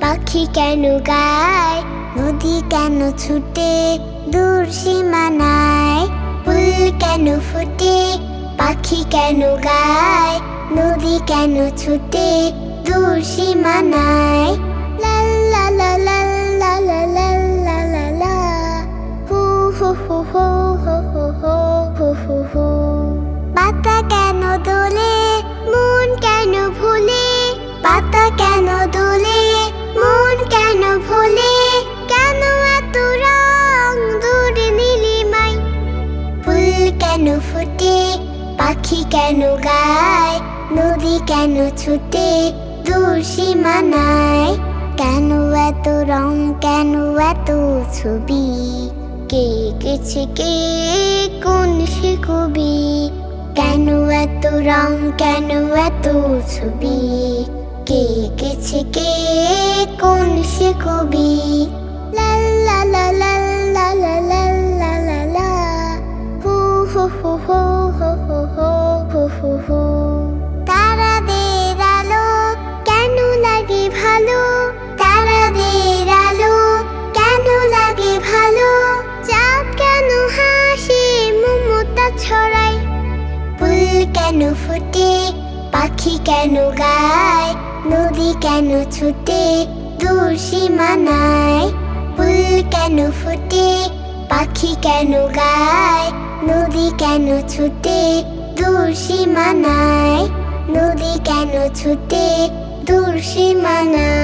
পাখি কেন গায়? নদী কেন ছুটে? দূর সীমানায় ফুল কেন ফুটে? পাখি কেন গায়? নদী কেন ছুটে? দূর সীমানায় লা লা লা লা লা লা লা হু হু হু হু হু হু হু হু হু পাতা কেন দোলে? কেন দোলে? মন কেন ভুলে? কেন এত রং দূরে নীলিমাই ফুল কেন ফুটে? পাখি কেন গায়? নদী কেন ছুটে? দূর সীমানায়? কেন এত রং? কেন এত ছবি? কে গেছে কে? কোন সে কবি কেন এত রং? কেন এত ছবি? কে গেছে কে? কোন সে কবি? লা লা লা লা লা লা লা লা লা হু হু হু হু হু হু হু হু। তারাদের আলো কেন লাগে ভালো? তারাদের আলো কেন লাগে ভালো? চাঁদ কেন হাসে মমতা ছড়ায়? ফুল কেন ফুটে? পাখি কেন গায়? কেন ছুটে দূর সীমানায়? ফুল কেন ফুটে? পাখি কেন গায়? নদী কেন ছুটে দূর সীমানায়? নদী কেন ছুটে দূর সীমানায়?